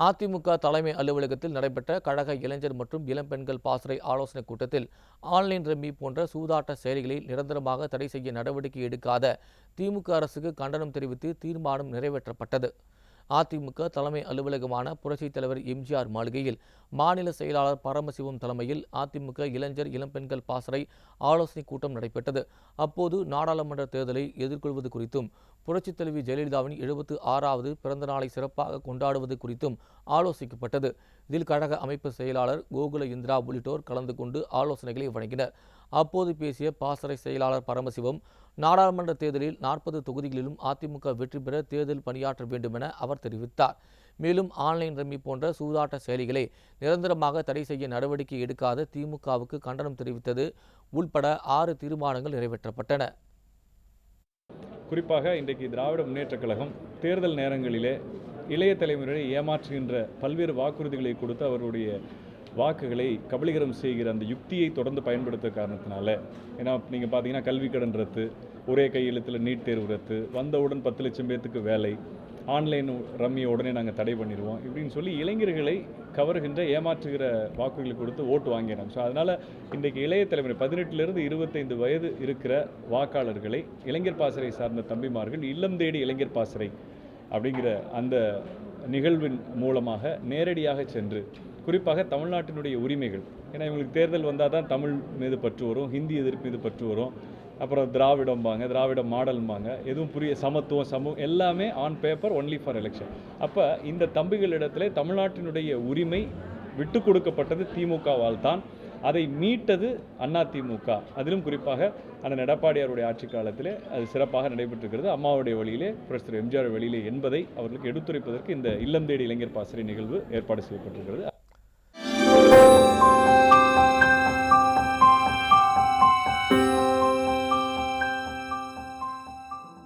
அதிமுக தலைமை அலுவலகத்தில் நடைபெற்ற கழக இளைஞர் மற்றும் இளம்பெண்கள் பாசறை ஆலோசனைக் கூட்டத்தில் ஆன்லைன் ரம்மி போன்ற சூதாட்ட செயலிகளை நிரந்தரமாக தடை செய்ய நடவடிக்கை எடுக்காத திமுக அரசுக்கு கண்டனம் தெரிவித்து தீர்மானம் நிறைவேற்றப்பட்டது. அதிமுக தலைமை அலுவலகமான புரட்சித் தலைவர் எம்ஜிஆர் மாளிகையில் மாநில செயலாளர் பரமசிவம் தலைமையில் அதிமுக இளைஞர் இளம்பெண்கள் பாசறை ஆலோசனைக் கூட்டம் நடைபெற்றது. அப்போது நாடாளுமன்ற தேர்தலை எதிர்கொள்வது குறித்தும் புரட்சித் தலைவி ஜெயலலிதாவின் எழுபத்து ஆறாவது பிறந்த நாளை சிறப்பாக கொண்டாடுவது குறித்தும் ஆலோசிக்கப்பட்டது. இதில் கழக அமைப்பு செயலாளர் கோகுல இந்திரா உள்ளிட்டோர் கலந்து கொண்டு ஆலோசனைகளை வழங்கினர். அப்போது பேசிய பாசறை செயலாளர் பரமசிவம் நாடாளுமன்ற தேர்தலில் நாற்பது தொகுதிகளிலும் அதிமுக வெற்றி பெற தேர்தல் பணியாற்ற வேண்டும் என அவர் தெரிவித்தார். மேலும் ஆன்லைன் ரம்மி போன்ற சூதாட்ட செயலிகளை நிரந்தரமாக தடை செய்ய நடவடிக்கை எடுக்காத திமுகவுக்கு கண்டனம் தெரிவித்தது உள்பட ஆறு தீர்மானங்கள் நிறைவேற்றப்பட்டன. குறிப்பாக இன்றைக்கு திராவிட முன்னேற்றக் கழகம் தேர்தல் நேரங்களிலே இளைய தலைமுறையை ஏமாற்றுகின்ற பல்வேறு வாக்குறுதிகளை கொடுத்து அவருடைய வாக்குகளை கபலீகரம் செய்கிற அந்த யுக்தியை தொடர்ந்து பயன்படுத்த காரணத்தினால ஏன்னா நீங்கள் பார்த்தீங்கன்னா கல்வி கடன் ரத்து ஒரே கையெழுத்தில் நீட் தேர்வு ரத்து வந்தவுடன் பத்து லட்சம் பேர்த்துக்கு வேலை ஆன்லைன் ரம்மியை உடனே நாங்கள் தடை பண்ணிடுவோம் இப்படின்னு சொல்லி இளைஞர்களை கவருகின்ற ஏமாற்றுகிற வாக்குகளை கொடுத்து ஓட்டு வாங்கினாங்க ஸோ அதனால் இன்றைக்கு இளைய தலைமுறை பதினெட்டுலேருந்து இருபத்தைந்து வயது இருக்கிற வாக்காளர்களை இளைஞர் பாசறை சார்ந்த தம்பிமார்கள் இல்லம் தேடி இளைஞர் பாசறை அப்படிங்கிற அந்த நிகழ்வின் மூலமாக நேரடியாக சென்று குறிப்பாக தமிழ்நாட்டினுடைய உரிமைகள். ஏன்னா இவங்களுக்கு தேர்தல் வந்தால் தான் தமிழ் மீது பற்று வரும் ஹிந்தி எதிர்ப்பு மீது பற்று வரும். அப்புறம் திராவிடம்பாங்க திராவிட மாடல்பாங்க எதுவும் புரிய சமத்துவம் சமூகம் எல்லாமே on paper only for election அப்போ இந்த தம்பிகளிடத்திலே தமிழ்நாட்டினுடைய உரிமை விட்டு கொடுக்கப்பட்டது திமுகவால் தான் அதை மீட்டது அண்ணா திமுக. அதிலும் குறிப்பாக அண்ணன் எடப்பாடியாருடைய ஆட்சி காலத்திலே அது சிறப்பாக நடைபெற்றிருக்கிறது. அம்மாவுடைய வழியிலே புரட்சி எம்ஜிஆர் வழியிலே என்பதை அவர்களுக்கு எடுத்துரைப்பதற்கு இந்த இல்லம் தேடி இளைஞர் பாசறை நிகழ்வு ஏற்பாடு செய்யப்பட்டிருக்கிறது.